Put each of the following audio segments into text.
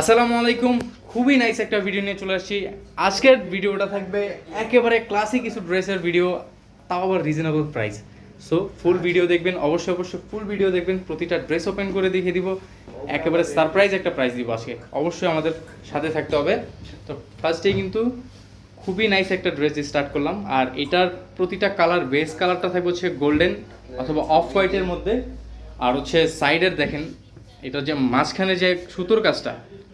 আসসালামু আলাইকুম। খুবই নাইস একটা ভিডিও নিয়ে চলে আসছি। আজকের ভিডিওটা থাকবে একেবারে ক্লাসিক কিছু ড্রেসের ভিডিও তাও আবার reasonable price so full video দেখবেন, অবশ্যই অবশ্যই ফুল ভিডিও দেখবেন। প্রতিটা ড্রেস ওপেন করে দেখিয়ে দিব। একেবারে সারপ্রাইজ একটা প্রাইস দিব আজকে। অবশ্যই আমাদের সাথে থাকতে হবে। তো ফার্স্টেই কিন্তু খুবই নাইস একটা ড্রেস স্টার্ট করলাম। আর এটার প্রতিটা কালার বেস কালারটা থাকবে হচ্ছে গোল্ডেন অথবা অফ হোয়াইটের মধ্যে। আর হচ্ছে সাইডের দেখেন, এটা যে মাঝখানে যে সুতোর কাজটা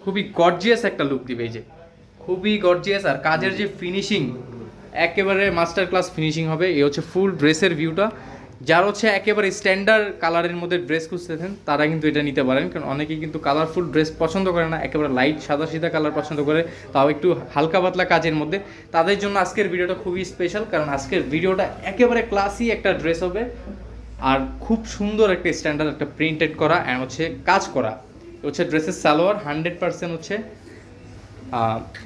খুবই গর্জিয়াস একটা লুক দিবে এই যে। খুবই গর্জিয়াস আর কাজের যে ফিনিশিং একেবারে মাস্টার ক্লাস ফিনিশিং হবে এই হচ্ছে ফুল ড্রেসের ভিউটা যার হচ্ছে একেবারে স্ট্যান্ডার্ড কালারের মধ্যে ড্রেস খুঁজতেছেন তারা কিন্তু এটা নিতে পারেন, কারণ অনেকেই কিন্তু কালারফুল ড্রেস পছন্দ করে না, একেবারে লাইট সাদা সিধা কালার পছন্দ করে, তাও একটু হালকা পাতলা কাজের মধ্যে। তাদের জন্য আজকের ভিডিওটা খুবই স্পেশাল কারণ আজকের ভিডিওটা একেবারে ক্লাসি একটা ড্রেস হবে, আর খুব সুন্দর একটা স্ট্যান্ডার্ড একটা প্রিন্টেড করা অ্যান্ড হচ্ছে কাজ করা। হচ্ছে ড্রেসের সালোয়ার, হান্ড্রেড পার্সেন্ট হচ্ছে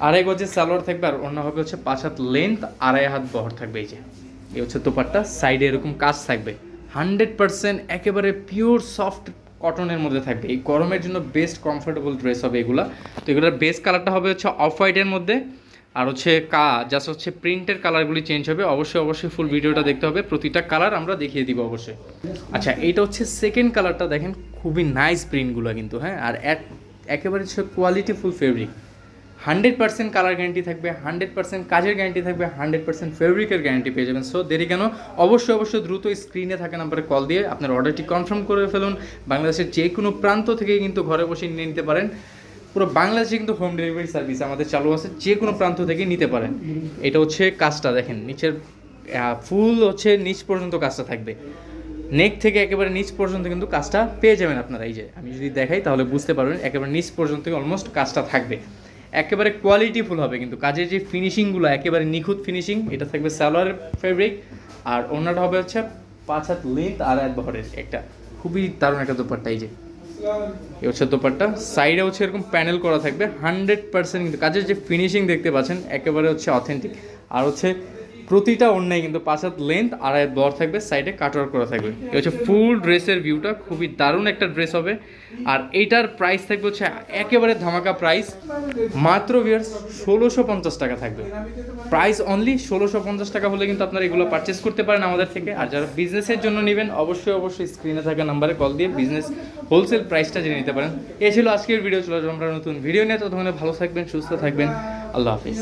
আড়াই গজের সালোয়ার থাকবে আর অন্য হবে হচ্ছে পাঁচ হাত লেন্থ আড়াই হাত বহর থাকবে এই যে। এই হচ্ছে তোপারটা সাইডে এরকম কাজ থাকবে। হান্ড্রেড পার্সেন্ট একেবারে পিওর সফট কটনের মধ্যে থাকবে। এই গরমের জন্য বেস্ট কমফোর্টেবল ড্রেস হবে এগুলো। তো এগুলোর বেস্ট কালারটা হবে হচ্ছে অফ হোয়াইটের মধ্যে। আর হচ্ছে কা জাস্ট হচ্ছে প্রিন্টের কালারগুলি চেঞ্জ হবে, অবশ্যই অবশ্যই ফুল ভিডিওটা দেখতে হবে। প্রতিটা কালার আমরা দেখিয়ে দিব অবশ্যই। আচ্ছা এইটা হচ্ছে সেকেন্ড কালারটা দেখেন, খুবই নাইস প্রিন্টগুলো কিন্তু হ্যাঁ? আর এক- একেবারে হচ্ছে quality full fabric hundred percent colour guarantee থাকবে হান্ড্রেড পার্সেন্ট কাজের গ্যারান্টি থাকবে হান্ড্রেড পার্সেন্ট ফেব্রিকের গ্যারান্টি পেয়ে যাবেন। সো দেরি কেন? অবশ্যই অবশ্যই দ্রুত স্ক্রিনে থাকা নাম্বারে কল দিয়ে আপনার অর্ডারটি কনফার্ম করে ফেলুন। বাংলাদেশের যে কোনো প্রান্ত থেকে কিন্তু ঘরে বসে নিয়ে নিতে পারেন। পুরো বাংলাদেশে কিন্তু হোম ডেলিভারি সার্ভিস আমাদের চালু আছে, যে কোনো প্রান্ত থেকে নিতে পারেন। এটা হচ্ছে কাজটা দেখেন, নিচের ফুল হচ্ছে নিচ পর্যন্ত কাজটা থাকবে। নেক থেকে একেবারে নিচ পর্যন্ত কিন্তু কাজটা পেয়ে যাবেন আপনারা, এই যে আমি যদি দেখাই তাহলে বুঝতে পারবেন, একেবারে নিচ পর্যন্ত অলমোস্ট কাজটা থাকবে। একেবারে কোয়ালিটিফুল হবে কিন্তু, কাজের যে ফিনিশিংগুলো একেবারে নিখুঁত ফিনিশিং এটা থাকবে সালোয়ার ফেব্রিক আর অন্যটা হবে হচ্ছে পাঁচ হাত লেন্থ আর এক বহরের একটা। খুবই দারুণ একটা দোপাট্টা, এই যে। এই হচ্ছে দোপাট্টা। সাইডে হচ্ছে এরকম প্যানেল করা থাকবে। হান্ড্রেড পার্সেন্ট কিন্তু কাজের যে ফিনিশিং দেখতে পাচ্ছেন, একেবারে হচ্ছে অথেন্টিক আর হচ্ছে প্রতিটা অন্যায় কিন্তু পাঁচ হাত লেন্থ এক বর থাকবে সাইডে কাটওয়ার করা থাকবে। এই হচ্ছে ফুল ড্রেসের ভিউটা খুবই দারুণ একটা ড্রেস হবে। আর এইটার প্রাইস থাকবে হচ্ছে একেবারে ধামাকা প্রাইস মাত্র ভিয়ার্স ষোলোশো পঞ্চাশ টাকা থাকবে। প্রাইস অনলি ষোলোশো পঞ্চাশ টাকা হলে কিন্তু আপনারা এগুলো পারচেস করতে পারেন আমাদের থেকে। আর যারা বিজনেসের জন্য নেবেন, অবশ্যই অবশ্যই স্ক্রিনে থাকা নাম্বারে কল দিয়ে বিজনেস হোলসেল প্রাইসটা জেনে নিতে পারেন। এ ছিল আজকের ভিডিও চলে আমরা নতুন ভিডিও নিয়ে ততক্ষণে ভালো থাকবেন, সুস্থ থাকবেন। আল্লাহ হাফিজ।